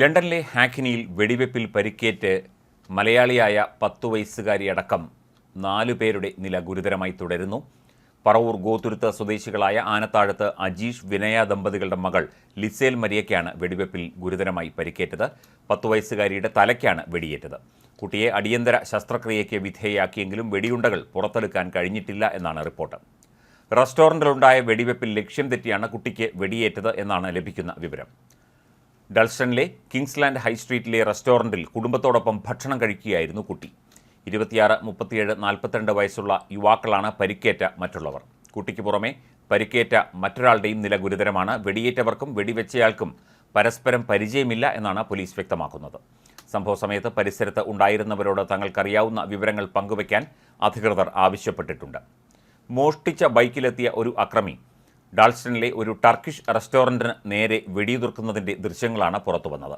ലണ്ടനിലെ ഹാക്കിനിയിൽ വെടിവെപ്പിൽ പരിക്കേറ്റ് മലയാളിയായ പത്തു വയസ്സുകാരിയടക്കം നാലു പേരുടെ നില ഗുരുതരമായി തുടരുന്നു. പറവൂർ ഗോതുരുത്ത് സ്വദേശികളായ ആനത്താഴത്ത് അജീഷ് വിനയ ദമ്പതികളുടെ മകൾ ലിസേൽ മരിയയ്ക്കാണ് വെടിവെപ്പിൽ ഗുരുതരമായി പരിക്കേറ്റത്. പത്തു വയസ്സുകാരിയുടെ തലയ്ക്കാണ് വെടിയേറ്റത്. കുട്ടിയെ അടിയന്തര ശസ്ത്രക്രിയയ്ക്ക് വിധേയയാക്കിയെങ്കിലും വെടിയുണ്ടകൾ പുറത്തെടുക്കാൻ കഴിഞ്ഞിട്ടില്ല എന്നാണ് റിപ്പോർട്ട്. റെസ്റ്റോറന്റിലുണ്ടായ വെടിവെപ്പിൽ ലക്ഷ്യം തെറ്റിയാണ് കുട്ടിക്ക് വെടിയേറ്റത് എന്നാണ് ലഭിക്കുന്ന വിവരം. ഡൾസ്റ്റണിലെ കിങ്സ്ലാൻഡ് ഹൈസ്ട്രീറ്റിലെ റെസ്റ്റോറന്റിൽ കുടുംബത്തോടൊപ്പം ഭക്ഷണം കഴിക്കുകയായിരുന്നു കുട്ടി. ഇരുപത്തിയാറ് മുപ്പത്തിയേഴ് നാൽപ്പത്തിരണ്ട് വയസ്സുള്ള യുവാക്കളാണ് പരിക്കേറ്റ മറ്റുള്ളവർ. കുട്ടിക്ക് പുറമെ പരിക്കേറ്റ മറ്റൊരാളുടെയും നില ഗുരുതരമാണ്. വെടിയേറ്റവർക്കും വെടിവെച്ചയാൾക്കും പരസ്പരം പരിചയമില്ല എന്നാണ് പോലീസ് വ്യക്തമാക്കുന്നത്. സംഭവ സമയത്ത് പരിസരത്ത് ഉണ്ടായിരുന്നവരോട് തങ്ങൾക്കറിയാവുന്ന വിവരങ്ങൾ പങ്കുവയ്ക്കാൻ അധികൃതർ ആവശ്യപ്പെട്ടിട്ടുണ്ട്. മോഷ്ടിച്ച ബൈക്കിലെത്തിയ ഒരു അക്രമി ഡാൾസ്റ്റണിലെ ഒരു ടർക്കിഷ് റെസ്റ്റോറന്റിന് നേരെ വെടിയുതിർക്കുന്നതിന്റെ ദൃശ്യങ്ങളാണ് പുറത്തുവന്നത്.